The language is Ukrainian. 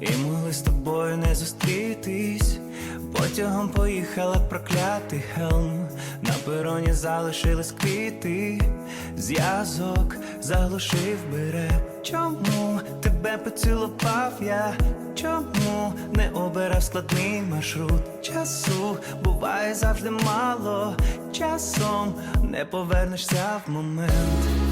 І могли з тобою не зустрітись. Потягом поїхала проклятий хелм. На пероні залишились квіти. Зв'язок заглушив би реп. Чому тебе поцілував я? Чому не обирав складний маршрут? Часу буває завжди мало. Часом не повернешся в момент.